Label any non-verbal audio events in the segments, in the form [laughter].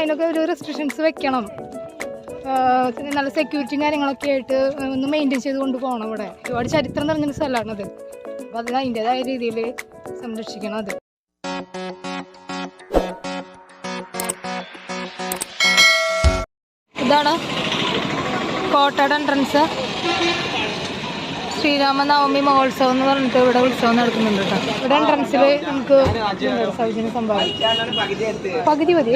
അതിനൊക്കെ ഒരു റെസ്ട്രിക്ഷൻസ് വെക്കണം. നല്ല സെക്യൂരിറ്റിയും കാര്യങ്ങളൊക്കെ ആയിട്ട് ഒന്ന് മെയിന്റെയിൻ ചെയ്ത് കൊണ്ട് പോകണം ഇവിടെ ഒരുപാട് ചരിത്രം നിറഞ്ഞൊരു സ്ഥലമാണത് അപ്പോൾ അത്. അതിന്റെതായ രീതിയിൽ സംരക്ഷിക്കണം അത്. ഇതാണ് കോട്ടയുടെ എൻട്രൻസ് ശ്രീരാമനവമി മഹോത്സവം എന്ന് പറഞ്ഞിട്ട് ഇവിടെ ഉത്സവം നടക്കുന്നുണ്ട് കേട്ടോ. ഇവിടെ എൻട്രൻസിൽ നമുക്ക് സൗജന്യ സംഭവം? പകുതി മതി.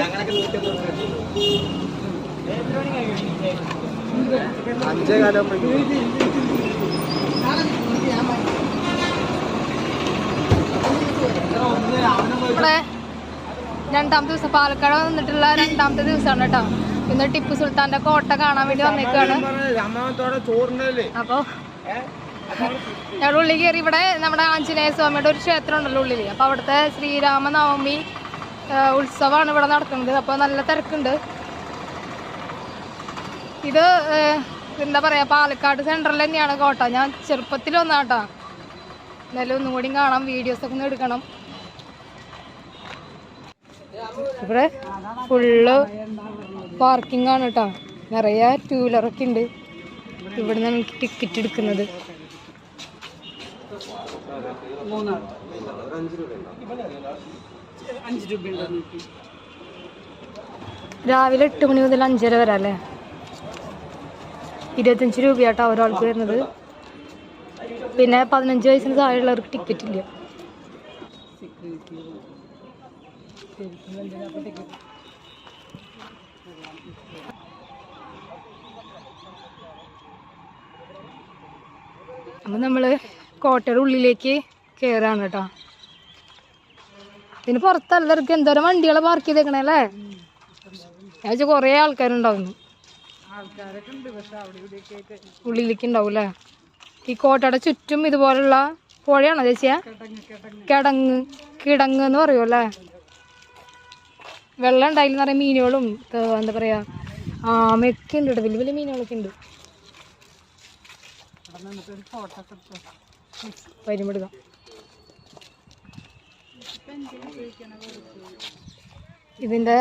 ഇവിടെ രണ്ടാമത്തെ ദിവസം പാലക്കാട് വന്നിട്ടുള്ള രണ്ടാമത്തെ ദിവസമാണ് കേട്ടോ. ഇന്ന് ടിപ്പു സുൽത്താന്റെ കോട്ട കാണാൻ വേണ്ടി വന്നേക്കാണ്. അമ്മാവത്തോടെ ഞങ്ങൾ ഉള്ളിൽ കയറി ഇവിടെ നമ്മുടെ ആഞ്ജനേയ സ്വാമിയുടെ ഒരു ക്ഷേത്രം ഉണ്ടല്ലോ ഉള്ളിൽ അപ്പോൾ അവിടുത്തെ ശ്രീരാമനവമി ഉത്സവമാണ് ഇവിടെ നടക്കുന്നത്. അപ്പോൾ നല്ല തിരക്കുണ്ട്. ഇത് എന്താ പറയുക പാലക്കാട് സെന്ററിൽ തന്നെയാണ് കോട്ട. ഞാൻ ചെറുപ്പത്തിൽ വന്നാട്ടാ എന്നാലും ഒന്നും കൂടി കാണാം. വീഡിയോസൊക്കെ ഒന്ന് എടുക്കണം. ഇവിടെ ഫുള്ള് പാർക്കിംഗ് ആണ് കേട്ടോ. നിറയെ ടൂ വീലറൊക്കെ ഉണ്ട്. ഇവിടെ നിന്ന് ടിക്കറ്റ് എടുക്കുന്നത്. രാവിലെ എട്ട് മണി മുതൽ അഞ്ചര വരെ അല്ലേ? ഇരുപത്തഞ്ച് രൂപയാട്ടോ ഒരാൾക്ക് വരുന്നത്. പിന്നെ പതിനഞ്ച് വയസ്സിന് താഴെയുള്ളവർക്ക് ടിക്കറ്റ് ഇല്ല. അപ്പം നമ്മൾ കോട്ടയുടെ ഉള്ളിലേക്ക് കയറാണ് കേട്ടോ. ഇതിന് പുറത്തല്ലവർക്ക് എന്തോരം വണ്ടികളെ പാർക്ക് ചെയ്തേക്കണേ അല്ലേ? വെച്ചാൽ കുറേ ആൾക്കാരുണ്ടാവുന്നു. ഉള്ളിലേക്ക് ഉണ്ടാവും അല്ലേ ഈ കോട്ടയുടെ ചുറ്റും ഇതുപോലുള്ള പുഴയാണോ ചേച്ചിയ? കിടങ്ങ് കിടങ്ങ് എന്ന് പറയുമല്ലേ വെള്ളം ഉണ്ടായില്ലെന്ന് പറയാം മീനുകളും എന്താ പറയാ ആമയൊക്കെ ഉണ്ട് വലിയ വലിയ മീനുകളൊക്കെ ഉണ്ട്. വരുമെടുക്കാം ഇതിന്റെ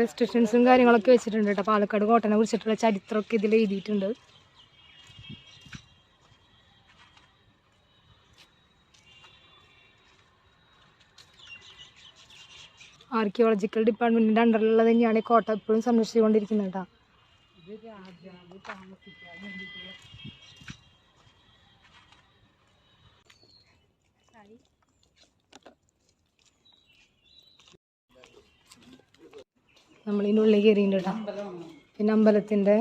റെസ്ട്രിക്ഷൻസും കാര്യങ്ങളൊക്കെ വെച്ചിട്ടുണ്ട് കേട്ടോ. പാലക്കാട് കോട്ടനെ കുറിച്ചിട്ടുള്ള ചരിത്രമൊക്കെ ഇതിൽ എഴുതിയിട്ടുണ്ട്. ആർക്കിയോളജിക്കൽ ഡിപ്പാർട്ട്മെന്റിന്റെ അണ്ടറിലുള്ളത് തന്നെയാണ് ഈ കോട്ട എപ്പോഴും സംരക്ഷിച്ചുകൊണ്ടിരിക്കുന്നത് കേട്ടോ. നമ്മളിതിന്റെ ഉള്ളിൽ കയറിയിട്ട് പിന്നെ അമ്പലത്തിന്റെ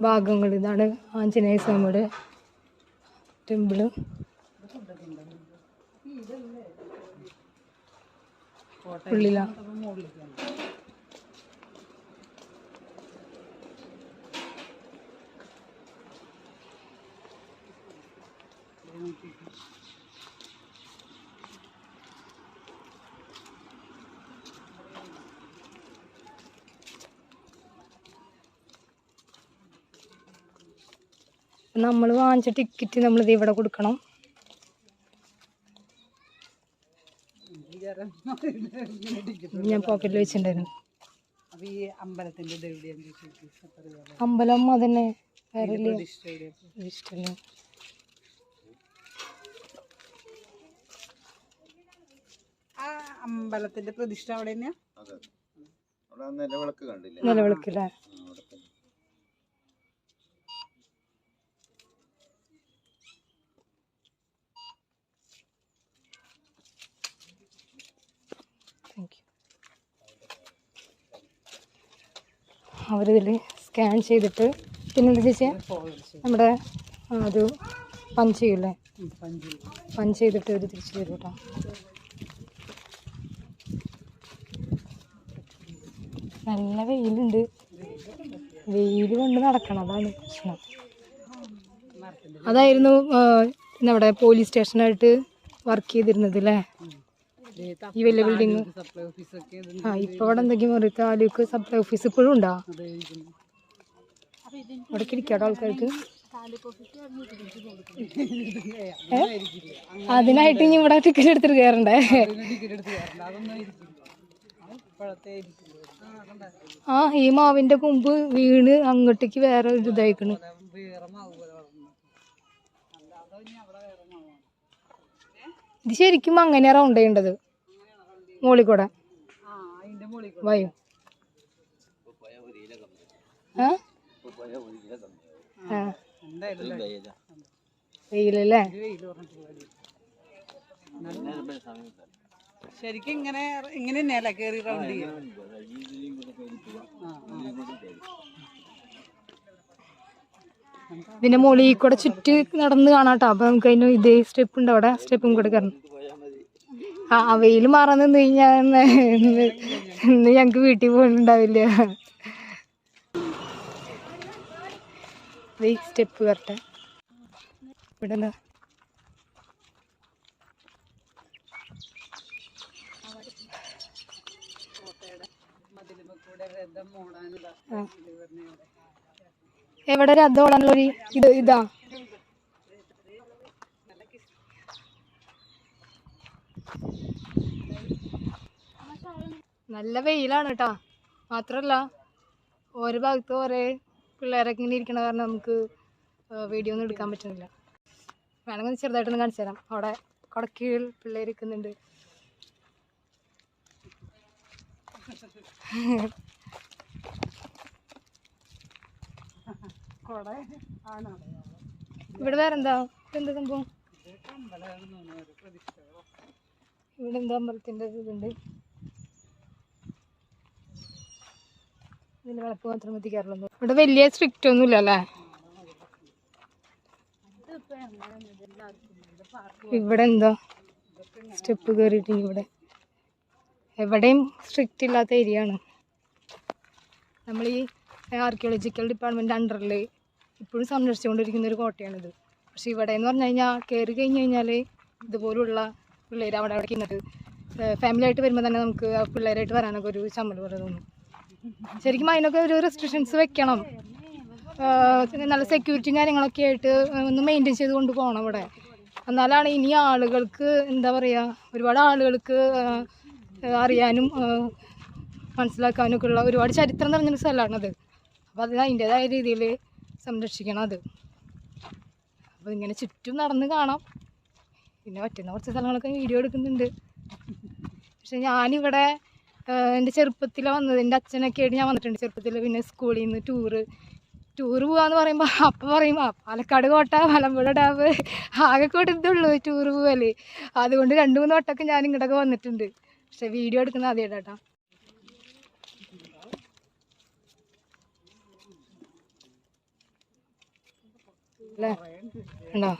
ഭാഗങ്ങൾ ഇതാണ്. ആഞ്ജനേയ സ്വാമിയുടെ ടെമ്പിൾ. ഉള്ളിലാ. നമ്മൾ വാങ്ങിച്ച ടിക്കറ്റ് നമ്മളിത് ഇവിടെ കൊടുക്കണം. ഞാൻ പോക്കറ്റിൽ വെച്ചിട്ടുണ്ടായിരുന്നു. അമ്പലം അതന്നെ അമ്പലത്തിന്റെ പ്രതിഷ്ഠ അവിടെ തന്നെയാ? അതെ. അവിടെ നിലവിളക്ക് കണ്ടില്ലേ നിലവിളക്കില്ലേ ആ, അവിടെ തന്നെ. താങ്ക് യു അവരിതിൽ സ്കാൻ ചെയ്തിട്ട് പിന്നെ എന്താ ചേച്ചി? നമ്മുടെ അത് പഞ്ച് പഞ്ച് ചെയ്തിട്ട് ഒരു തിരിച്ചു തരും കേട്ടോ നല്ല വെയിലുണ്ട്. വെയിൽ കൊണ്ട് നടക്കണം അതാണ് പ്രശ്നം. അതായിരുന്നു നമ്മുടെ പോലീസ് സ്റ്റേഷനായിട്ട് വർക്ക് ചെയ്തിരുന്നത് അല്ലേ ഈ വലിയ ബിൽഡിങ് ആ ഇപ്പൊ അവിടെ എന്തെങ്കിലും താലൂക്ക് സപ്ലൈ ഓഫീസ് ഇപ്പോഴും ഉണ്ടോ? ഇരിക്കാട്ടോ ആൾക്കാർക്ക്? അതിനായിട്ട് ഇനി ഇവിടെ ടിക്കറ്റ് എടുത്തിട്ട് കയറണ്ടേ ആ ഈ മാവിന്റെ കൊമ്പ് വീണ് അങ്ങോട്ടേക്ക് വേറെ ഒരു ഇതായിക്കണ്. അവിടെ ഇത് ശരിക്കും അങ്ങനെ റൗണ്ട് ചെയ്യേണ്ടത്. മുകളിൽ കൂടെ വയോ. വെയിലല്ലേ? ശരിക്കും ഇങ്ങനെ ഇങ്ങനെ തന്നെയല്ല കയറി റൗണ്ട്. ഇതിന്റെ മുകളിൽ കൂടെ ചുറ്റി നടന്ന് കാണാട്ടോ. അപ്പൊ നമുക്ക് അതിന് ഇതേ സ്റ്റെപ്പ് ഉണ്ട് അവിടെ. സ്റ്റെപ്പും കൂടെ കയറണം ആ വെയിൽ മാറാൻ നിന്ന് കഴിഞ്ഞാൽ ഇന്ന്? ഞങ്ങക്ക് വീട്ടിൽ പോകുന്നുണ്ടാവില്ല സ്റ്റെപ്പ് വരട്ടെ. ഇവിടെ കൂടെ രഥം ഓടാനുള്ള. ഇത് എവിടെ ഇത്. നല്ല വെയിലാണ് കേട്ടോ മാത്രല്ല ഓരോ ഭാഗത്ത് കുറേ പിള്ളേരൊക്കെ ഇങ്ങനെ ഇരിക്കണ കാരണം നമുക്ക് വീഡിയോ ഒന്നും എടുക്കാൻ പറ്റുന്നില്ല. വേണമെങ്കിൽ ചെറുതായിട്ടൊന്ന് കാണിച്ചു തരാം. അവിടെ കുടക്കീഴിൽ പിള്ളേർ ഇരിക്കുന്നുണ്ട് ഇവിടെ വേറെന്താ? എന്ത് സംഭവം? ഇവിടെ എന്താ അമ്പലത്തിന്റെ ഇതുണ്ട്. വിളക്ക് മാത്രം എത്തിക്കാറുള്ളൂ ഇവിടെ വലിയ സ്ട്രിക്റ്റ് ഒന്നുമില്ല അല്ലേ? ഇവിടെ എന്തോ സ്റ്റെപ്പ് കയറിയിട്ട് ഇവിടെ. എവിടെയും സ്ട്രിക്റ്റ് ഇല്ലാത്ത ഏരിയ ആണ്. നമ്മൾ ഈ ആർക്കിയോളജിക്കൽ ഡിപ്പാർട്ട്മെന്റ് അണ്ടറിൽ ഇപ്പോഴും സംരക്ഷിച്ചുകൊണ്ടിരിക്കുന്ന ഒരു കോട്ടയാണിത്. പക്ഷെ ഇവിടെ എന്ന് പറഞ്ഞു കഴിഞ്ഞാൽ കയറി കഴിഞ്ഞ് കഴിഞ്ഞാൽ ഇതുപോലുള്ള പിള്ളേർ അവിടെ അവിടെ ഫാമിലി ആയിട്ട് വരുമ്പോൾ തന്നെ നമുക്ക് ആ പിള്ളേരായിട്ട് വരാനൊക്കെ ഒരു ചമ്മൽ പോലെ തോന്നും. ശരിക്കും അതിനൊക്കെ ഒരു റെസ്ട്രിക്ഷൻസ് വെക്കണം. നല്ല സെക്യൂരിറ്റിയും കാര്യങ്ങളൊക്കെ ആയിട്ട് ഒന്ന് മെയിന്റെയിൻ ചെയ്ത് കൊണ്ട് പോകണം ഇവിടെ എന്നാലാണ് ഇനി ആളുകൾക്ക് എന്താ പറയുക ഒരുപാട് ആളുകൾക്ക് അറിയാനും മനസ്സിലാക്കാനും ഒക്കെ ഉള്ള ഒരുപാട് ചരിത്രം നിറഞ്ഞൊരു സ്ഥലമാണത് അപ്പോൾ അത്. അതിന്റേതായ രീതിയിൽ സംരക്ഷിക്കണം അത്. അപ്പോൾ ഇങ്ങനെ ചുറ്റും നടന്ന് കാണാം. പിന്നെ പറ്റുന്ന കുറച്ച് സ്ഥലങ്ങളൊക്കെ വീഡിയോ എടുക്കുന്നുണ്ട്. പക്ഷെ ഞാനിവിടെ എന്റെ ചെറുപ്പത്തിൽ വന്നത്. എന്റെ അച്ഛനൊക്കെ ആയിട്ട് ഞാൻ വന്നിട്ടുണ്ട് ചെറുപ്പത്തിൽ പിന്നെ സ്കൂളിൽ നിന്ന് ടൂറ്. ടൂറ് പോകാന്ന് പറയുമ്പോൾ അപ്പം പറയും ആ പാലക്കാട് കോട്ട മലമ്പുഴ ഡാം. ആകെ കൊടുത്തുള്ളൂ ടൂറ് പോകൽ അതുകൊണ്ട് രണ്ട് മൂന്ന് വട്ടമൊക്കെ ഞാൻ ഇങ്ങോട്ടൊക്കെ വന്നിട്ടുണ്ട്. പക്ഷെ വീഡിയോ എടുക്കുന്നത് ആദ്യമായിട്ടാ അല്ലേ? ഉണ്ടോ?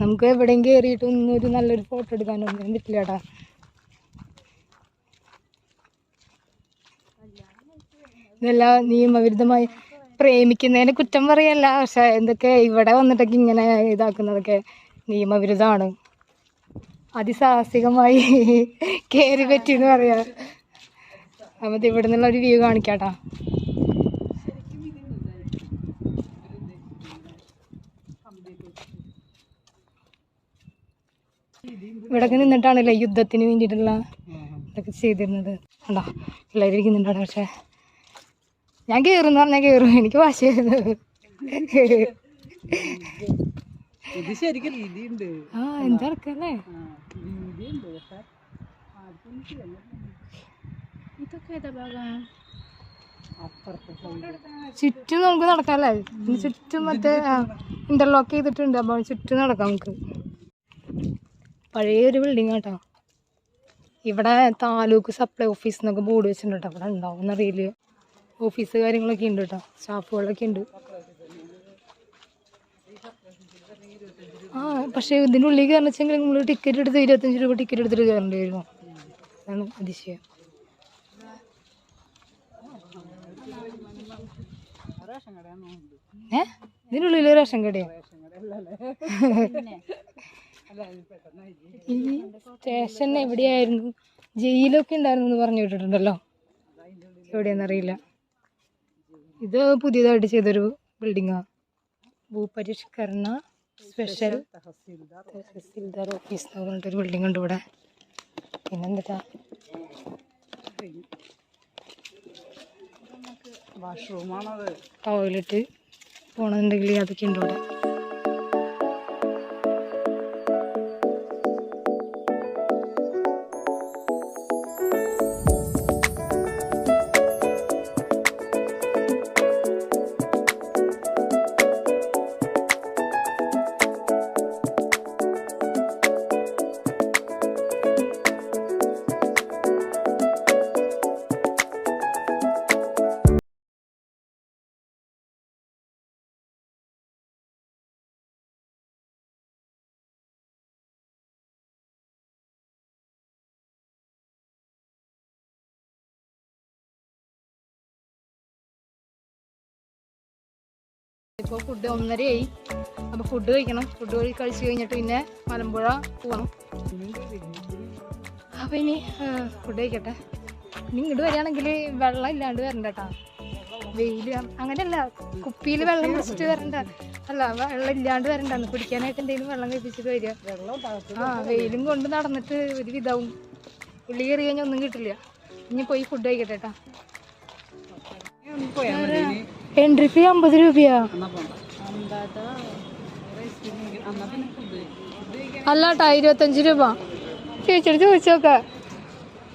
നമുക്ക് എവിടെയും കയറിയിട്ടൊന്നും ഒരു നല്ലൊരു ഫോട്ടോ എടുക്കാനൊന്നും പറ്റില്ല ചേട്ടാ ഇതെല്ലാം നിയമവിരുദ്ധമായി പ്രേമിക്കുന്നതിനെ കുറ്റം പറയല്ല. പക്ഷെ എന്തൊക്കെ ഇവിടെ വന്നിട്ടൊക്കെ ഇങ്ങനെ ഇതാക്കുന്നതൊക്കെ നിയമവിരുദ്ധമാണ്. അതിസാഹസികമായി [laughs] കയറി പറ്റിയെന്ന് പറയാ. അപ്പം ഇവിടെ നിന്നുള്ള ഒരു വ്യൂ കാണിക്കാട്ടാ. ഇവിടൊക്കെ നിന്നിട്ടാണല്ലേ യുദ്ധത്തിന് വേണ്ടിയിട്ടുള്ള ഇതൊക്കെ ചെയ്തിരുന്നത്. കണ്ടോ? അവിടെ പക്ഷേ. ഞാൻ കയറും പറഞ്ഞാൽ കേറും. എനിക്ക് വാശിയായിരുന്നു. ഇത് ശരിക്കും രീതിയുണ്ട്. ആ എന്താ ഇറക്കല്ലേ ആ രീതിയുണ്ട്. പക്ഷെ ആർക്കും ചെയ്യാൻ പറ്റില്ല. ഇതൊക്കെ ഏതാ ഭാഗം. ചുറ്റും നമുക്ക് നടക്കാല്ലേ? ചുറ്റും മറ്റേ ഇന്റർലോക്ക് ചെയ്തിട്ടുണ്ട്. അപ്പോൾ ചുറ്റും നടക്കാം നമുക്ക്. പഴയ ഒരു ബിൽഡിംഗ് കേട്ടോ ഇവിടെ താലൂക്ക് സപ്ലൈ ഓഫീസ് എന്നൊക്കെ ബോർഡ് വെച്ചിട്ടുണ്ട് കേട്ടോ അവിടെ ഉണ്ടാവും എന്നറിയില്ല ഓഫീസ് കാര്യങ്ങളൊക്കെ ഉണ്ട് കേട്ടോ. സ്റ്റാഫുകളൊക്കെ ഉണ്ട്. ആ പക്ഷേ ഇതിന്റെ ഉള്ളിൽ കയറണം വെച്ചെങ്കിൽ നമ്മൾ ടിക്കറ്റ് എടുത്ത് ഇരുപത്തഞ്ച് രൂപ ടിക്കറ്റ് എടുത്തിട്ട് കയറേണ്ടി വരുമോ? അതാണ് അതിശയം. ഏ? ഇതിനുള്ളിൽ റേഷൻ കടയോ? ഈ സ്റ്റേഷൻ എവിടെയായിരുന്നു? ജയിലൊക്കെ ഉണ്ടായിരുന്നു എന്ന് പറഞ്ഞു കേട്ടിട്ടുണ്ടല്ലോ. എവിടെയാണെന്നറിയില്ല ഇത് പുതിയതായിട്ട് ചെയ്തൊരു ബിൽഡിങ്ങാ ഭൂപരിഷ്കരണ സ്പെഷ്യൽ തഹസീൽദാർ ഓഫീസ് എന്ന് പറഞ്ഞിട്ടൊരു ബിൽഡിംഗ് ഉണ്ട് ഇവിടെ. പിന്നെന്താ? വാഷ്റൂമാണത് ടോയ്ലറ്റ് പോണെന്നുണ്ടെങ്കിൽ അതൊക്കെ ഉണ്ട് ഇവിടെ. ഇപ്പോൾ ഫുഡ് ഒന്നരയായി. അപ്പോൾ ഫുഡ് കഴിക്കണം. ഫുഡ് കഴി കഴിച്ച് കഴിഞ്ഞിട്ട് പിന്നെ മലമ്പുഴ പോകണം അപ്പോൾ ഇനി ഫുഡ് കഴിക്കട്ടെ. ഇനി ഇങ്ങോട്ട് വരികയാണെങ്കിൽ വെള്ളം ഇല്ലാണ്ട് വരണ്ട വെയിൽ അങ്ങനെയല്ല. കുപ്പിയിൽ വെള്ളം കുടിച്ചിട്ട് വരണ്ട. അല്ല വെള്ളം ഇല്ലാണ്ട് വരണ്ടെന്ന് കുടിക്കാനായിട്ട് എന്തെങ്കിലും വെള്ളം കഴിപ്പിച്ചിട്ട് വരിക. ആ വെയിലും കൊണ്ട് നടന്നിട്ട് ഒരു വിധാവും. ഉള്ളി കയറി കഴിഞ്ഞാൽ ഒന്നും കിട്ടില്ല. ഇനി പോയി ഫുഡ് കഴിക്കട്ടെ കേട്ടോ. എൻട്രി ഫീ അമ്പത് രൂപയാ എന്നാ പോണ്ട എന്താ എന്നാ പിന്നെ ഫുഡ് ഫുഡ് അല്ല കേട്ടോ ഇരുപത്തഞ്ച് രൂപ ചേച്ചിയോട് ചോദിച്ചോക്കെ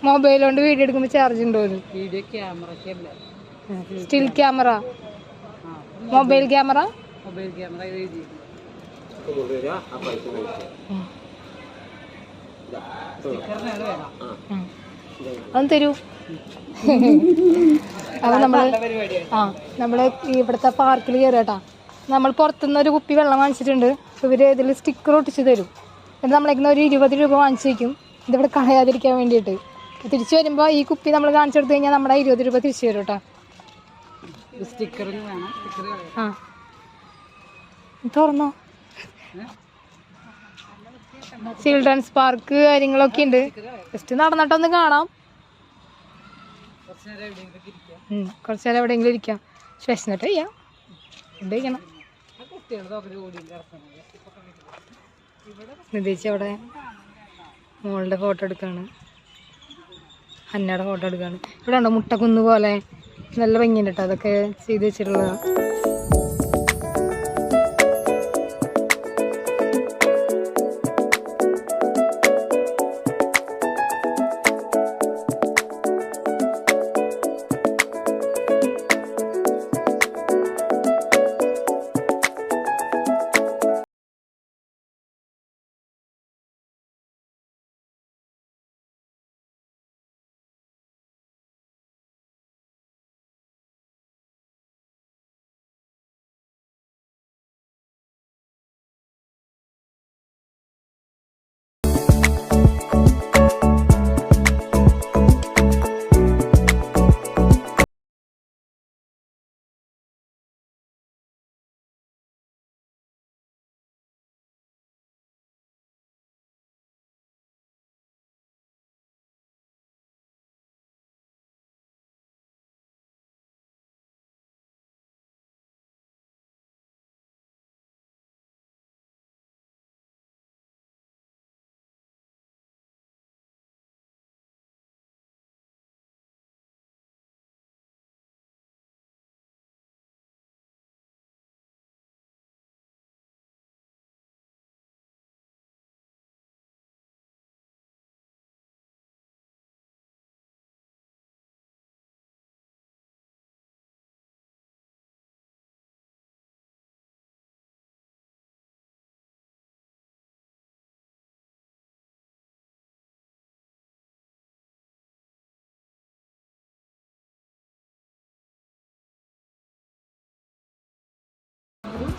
മൊബൈൽ കൊണ്ട് വീഡിയോ എടുക്കുമ്പോൾ ചാർജ് ഉണ്ടോ still camera mobile camera mobile camera വേണം അത് തരൂ അപ്പൊ നമ്മൾ പരിപാടിയാണ് ആ നമ്മൾ ഇവിടുത്തെ പാർക്കിൽ കയറി കേട്ടാ നമ്മൾ പുറത്തുനിന്ന് ഒരു കുപ്പി വെള്ളം വാങ്ങിച്ചിട്ടുണ്ട്. ഇവർ ഇതിൽ സ്റ്റിക്കർ ഒട്ടിച്ച് തരും. എന്നിട്ട് നമ്മളേക്കുന്ന ഒരു ഇരുപത് രൂപ വാങ്ങിച്ചു വയ്ക്കും ഇതിവിടെ കളയാതിരിക്കാൻ വേണ്ടിയിട്ട്. തിരിച്ചു വരുമ്പോൾ ഈ കുപ്പി നമ്മൾ കാണിച്ചു കൊടുത്തു കഴിഞ്ഞാൽ നമ്മുടെ ഇരുപത് രൂപ തിരിച്ചു തരും കേട്ടോ. സ്റ്റിക്കറിന് വേണം. സ്റ്റിക്കർ ആ. തുറന്നോ? ചിൽഡ്രൻസ് പാർക്ക് കാര്യങ്ങളൊക്കെ ഉണ്ട്. ജസ്റ്റ് നടന്നിട്ടൊന്ന് കാണാം. കുറച്ച് നേരം എവിടെയെങ്കിലും ഇരിക്കാം. വിശന്നിട്ട് ചെയ്യാം. നിതീച്ച് അവിടെ മോളുടെ ഫോട്ടോ എടുക്കാണ്. അന്നയുടെ ഫോട്ടോ എടുക്കാണ്. ഇവിടെ ഉണ്ടോ മുട്ടക്കുന്ന് പോലെ? നല്ല ഭംഗിയുണ്ട് കേട്ടോ അതൊക്കെ ചെയ്ത് വെച്ചിട്ടുള്ളതാണ്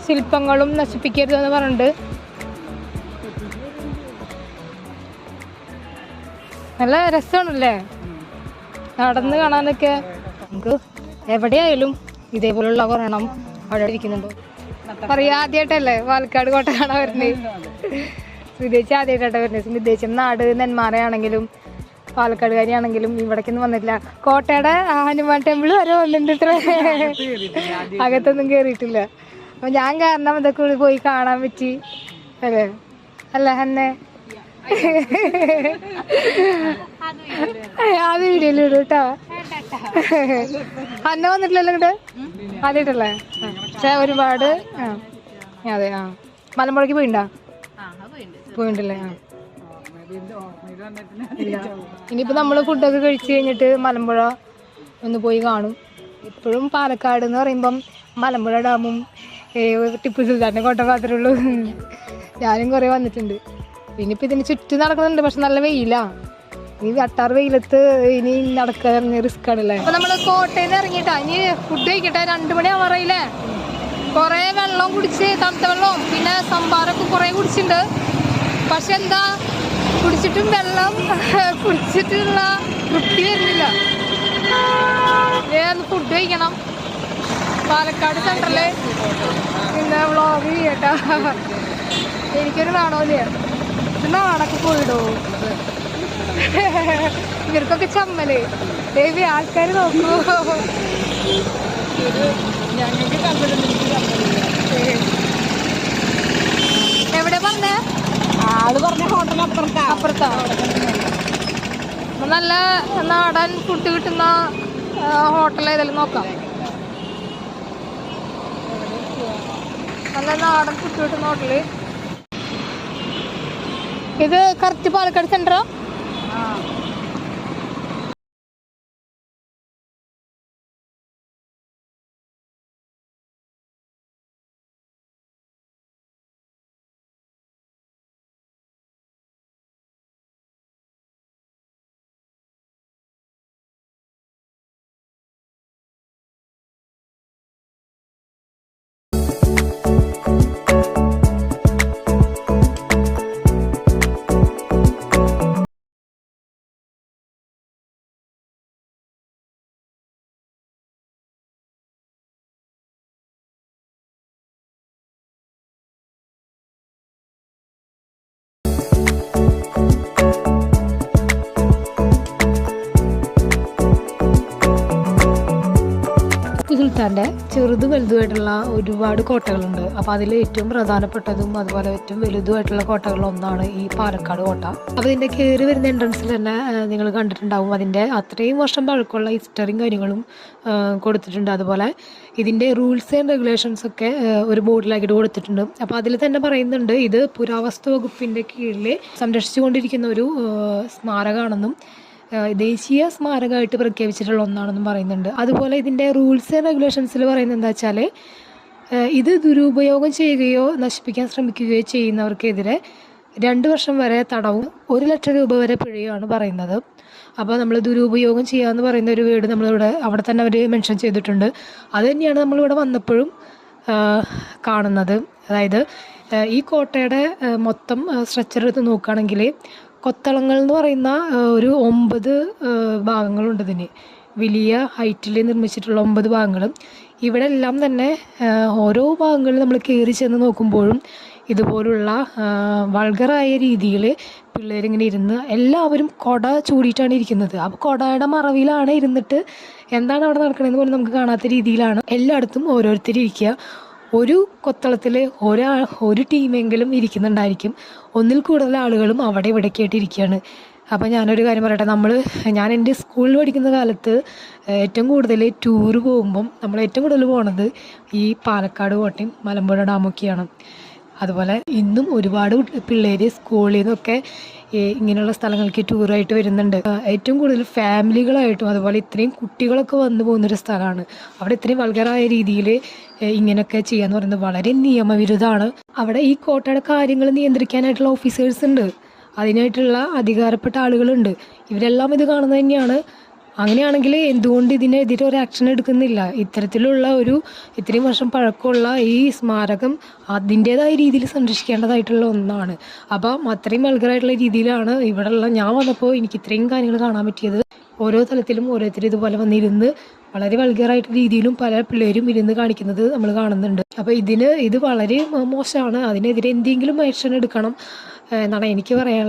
ശില്പങ്ങളും നശിപ്പിക്കരുതെന്ന് പറഞ്ഞിട്ട് നല്ല രസമാണല്ലേ? നടന്ന് കാണാനൊക്കെ. നമുക്ക് എവിടെയായാലും ഇതേപോലുള്ള ഒരെണ്ണം അവിടെ ഇരിക്കുന്നുണ്ടോ. പറയാ ആദ്യമായിട്ടല്ലേ പാലക്കാട് കോട്ട കാണാൻ വരുന്നത് സ്മിതേച്ചി ആദ്യമായിട്ടാണ് വരുന്നത് സ്മിതേച്ചി നാട് നെന്മാറയാണെങ്കിലും പാലക്കാടുകാരിയാണെങ്കിലും ഇവിടേക്കൊന്നും വന്നിട്ടില്ല. കോട്ടയുടെ ആ ഹനുമാൻ ടെമ്പിൾ വരെ വന്നിട്ടുണ്ട് അകത്തൊന്നും കേറിയിട്ടില്ല. അപ്പൊ ഞാൻ കാരണം ഇതൊക്കെ കൂടി പോയി കാണാൻ പറ്റി. അല്ലേ? അല്ല എന്നെ അത് വീഡിയോയിൽ ഇടും കേട്ടോ. അന്ന വന്നിട്ടില്ലല്ലോ ഇങ്ങോട്ട്? ആദ്യമായിട്ടല്ലേ. പക്ഷെ ഒരുപാട് ആ അതെ ആ. മലമ്പുഴയ്ക്ക് പോയിണ്ടാ? പോയിണ്ടല്ലേ ആ. ഇനിയിപ്പോ നമ്മൾ ഫുഡൊക്കെ കഴിച്ചു കഴിഞ്ഞിട്ട് മലമ്പുഴ ഒന്ന് പോയി കാണും. ഇപ്പോഴും പാലക്കാട് എന്ന് പറയുമ്പം മലമ്പുഴ ഡാമും ടിപ്പു സുൽത്താന്റെ കോട്ട മാത്രമേ ഉള്ളൂ. ഞാനും കുറേ വന്നിട്ടുണ്ട്. പിന്നെ ഇപ്പം ഇതിന് ചുറ്റും നടക്കുന്നുണ്ട് പക്ഷെ നല്ല വെയിലാ. ഈ അട്ടാർ വെയിലത്ത് ഇനി നടക്കാൻ റിസ്ക് ആണല്ലേ? അപ്പൊ നമ്മൾ കോട്ടയിൽ നിന്ന് ഇറങ്ങിയിട്ടാ. ഇനി ഫുഡ് കഴിക്കട്ടെ രണ്ടു മണി അവറയില്ലേ കുറെ വെള്ളം കുടിച്ച് തണുത്ത വെള്ളവും പിന്നെ സംഭാരമൊക്കെ കുറെ കുടിച്ചിട്ടുണ്ട്. പക്ഷെ എന്താ കുടിച്ചിട്ടും വെള്ളം [laughs] കുടിച്ചിട്ടുള്ള തൃപ്തി വരുന്നില്ല ഫുഡ് കഴിക്കണം. പാലക്കാട് സെന്ററിൽ പിന്നെ വ്ളോഗ് ചെയ്യട്ടാ. എനിക്കൊരു നാണോല്ലേ പിന്നെ നാടൊക്കെ പോയിടോ? ഇവർക്കൊക്കെ ചമ്മൽ. ദേവി ആൾക്കാർ നോക്കൂ. എവിടെ പറഞ്ഞേ? ആൾ പറഞ്ഞ ഹോട്ടൽ അപ്പുറത്താ. അപ്പുറത്താ. അപ്പൊ നല്ല നാടൻ ഫുഡ് കിട്ടുന്ന ഹോട്ടൽ ഏതെങ്കിലും നോക്കാം. നല്ല നാടൻ ഫുഡ് കിട്ടുന്ന ഇത് കറക്റ്റ് പാലക്കാട് സെന്ററാ ടിപ്പു ചെറുതും വലുതുമായിട്ടുള്ള ഒരുപാട് കോട്ടകളുണ്ട്. അപ്പോൾ അതിൽ ഏറ്റവും പ്രധാനപ്പെട്ടതും അതുപോലെ ഏറ്റവും വലുതുമായിട്ടുള്ള കോട്ടകളൊന്നാണ് ഈ പാലക്കാട് കോട്ട. അപ്പോൾ ഇതിന്റെ കയറി വരുന്ന എൻട്രൻസിൽ തന്നെ നിങ്ങൾ കണ്ടിട്ടുണ്ടാവും. അതിന്റെ അത്രയും വർഷം പഴക്കമുള്ള ഹിസ്റ്ററിയും കാര്യങ്ങളും കൊടുത്തിട്ടുണ്ട്. അതുപോലെ ഇതിന്റെ റൂൾസ് ആൻഡ് റെഗുലേഷൻസ് ഒക്കെ ഒരു ബോർഡിലാക്കിയിട്ട് കൊടുത്തിട്ടുണ്ട്. അപ്പോൾ അതിൽ തന്നെ പറയുന്നുണ്ട് ഇത് പുരാവസ്തു വകുപ്പിന്റെ കീഴിൽ സംരക്ഷിച്ചുകൊണ്ടിരിക്കുന്ന ഒരു സ്മാരകമാണെന്നും ദേശീയ സ്മാരകമായിട്ട് പ്രഖ്യാപിച്ചിട്ടുള്ള ഒന്നാണെന്നും പറയുന്നുണ്ട്. അതുപോലെ ഇതിന്റെ റൂൾസ് ആൻഡ് റെഗുലേഷൻസിൽ പറയുന്നത് എന്താ വെച്ചാൽ ഇത് ദുരുപയോഗം ചെയ്യുകയോ നശിപ്പിക്കാൻ ശ്രമിക്കുകയോ ചെയ്യുന്നവർക്കെതിരെ രണ്ട് വർഷം വരെ തടവും ഒരു ലക്ഷം രൂപ വരെ പിഴയുമാണ് പറയുന്നത്. അപ്പോൾ നമ്മൾ ദുരുപയോഗം ചെയ്യുക എന്ന് പറയുന്ന ഒരു വീട് നമ്മളിവിടെ അവിടെ തന്നെ അവർ മെൻഷൻ ചെയ്തിട്ടുണ്ട്. അത് തന്നെയാണ് നമ്മളിവിടെ വന്നപ്പോഴും കാണുന്നത്. അതായത് ഈ കോട്ടയുടെ മൊത്തം സ്ട്രക്ചർ എടുത്ത് നോക്കുകയാണെങ്കിൽ കൊത്തളങ്ങൾ എന്ന് പറയുന്ന ഒരു ഒമ്പത് ഭാഗങ്ങളുണ്ട് ഇതിന്. വലിയ ഹൈറ്റിൽ നിർമ്മിച്ചിട്ടുള്ള ഒമ്പത് ഭാഗങ്ങളും. ഇവിടെ എല്ലാം തന്നെ ഓരോ ഭാഗങ്ങളിൽ നമ്മൾ കയറി ചെന്ന് നോക്കുമ്പോഴും ഇതുപോലുള്ള വൾഗറായ രീതിയിൽ പിള്ളേരിങ്ങനെ ഇരുന്ന് എല്ലാവരും കൊട ചൂടിയിട്ടാണ് ഇരിക്കുന്നത്. അപ്പോൾ കൊടയുടെ മറവിലാണ് ഇരുന്നിട്ട് എന്താണ് അവിടെ നടക്കണമെന്ന് പോലും നമുക്ക് കാണാത്ത രീതിയിലാണ് എല്ലായിടത്തും ഓരോരുത്തർ ഇരിക്കുക ഒരു കൊത്തളത്തിൽ ഒരാ ഒരു ടീമെങ്കിലും ഇരിക്കുന്നുണ്ടായിരിക്കും. ഒന്നിൽ കൂടുതൽ ആളുകളും അവിടെ ഇവിടേക്ക് ആയിട്ട് ഇരിക്കുകയാണ്. അപ്പോൾ ഞാനൊരു കാര്യം പറയട്ടെ നമ്മൾ ഞാൻ എന്റെ സ്കൂളിൽ പഠിക്കുന്ന കാലത്ത് ഏറ്റവും കൂടുതൽ ടൂർ പോകുമ്പം നമ്മൾ ഏറ്റവും കൂടുതൽ പോണത് ഈ പാലക്കാട് കോട്ടയം മലമ്പുഴ ഡാമൊക്കെയാണ്. അതുപോലെ ഇന്നും ഒരുപാട് പിള്ളേർ സ്കൂളിൽ നിന്നൊക്കെ ഇങ്ങനെയുള്ള സ്ഥലങ്ങൾക്ക് ടൂറായിട്ട് വരുന്നുണ്ട്. ഏറ്റവും കൂടുതൽ ഫാമിലികളായിട്ടും അതുപോലെ ഇത്രയും കുട്ടികളൊക്കെ വന്നു പോകുന്നൊരു സ്ഥലമാണ്. അവിടെ ഇത്രയും വൾഗറായ രീതിയിൽ ഇങ്ങനെയൊക്കെ ചെയ്യാന്ന് പറയുന്നത് വളരെ നിയമവിരുദ്ധമാണ്. അവിടെ ഈ കോട്ടയുടെ കാര്യങ്ങൾ നിയന്ത്രിക്കാനായിട്ടുള്ള ഓഫീസേഴ്സ് ഉണ്ട്. അതിനായിട്ടുള്ള അധികാരപ്പെട്ട ആളുകളുണ്ട്. ഇവരെല്ലാം ഇത് കാണുന്നത് തന്നെയാണ്. അങ്ങനെയാണെങ്കിൽ എന്തുകൊണ്ട് ഇതിനെതിരെ ഒരു ആക്ഷൻ എടുക്കുന്നില്ല? ഇത്തരത്തിലുള്ള ഒരു ഇത്രയും വർഷം പഴക്കമുള്ള ഈ സ്മാരകം അതിന്റെതായ രീതിയിൽ സംരക്ഷിക്കേണ്ടതായിട്ടുള്ള ഒന്നാണ്. അപ്പം അത്രയും വൾഗറായിട്ടുള്ള രീതിയിലാണ് ഇവിടെയുള്ള ഞാൻ വന്നപ്പോൾ എനിക്ക് ഇത്രയും കാര്യങ്ങൾ കാണാൻ പറ്റിയത്. ഓരോ തലത്തിലും ഓരോരുത്തർ ഇതുപോലെ വന്നിരുന്ന് വളരെ വൾഗറായിട്ട് രീതിയിലും പല പിള്ളേരും ഇരുന്ന് കാണിക്കുന്നത് നമ്മൾ കാണുന്നുണ്ട്. അപ്പോൾ ഇതിന് ഇത് വളരെ മോശമാണ്. അതിനെതിരെ എന്തെങ്കിലും ആക്ഷൻ എടുക്കണം എന്നാണ് എനിക്ക് പറയാനുള്ളത്.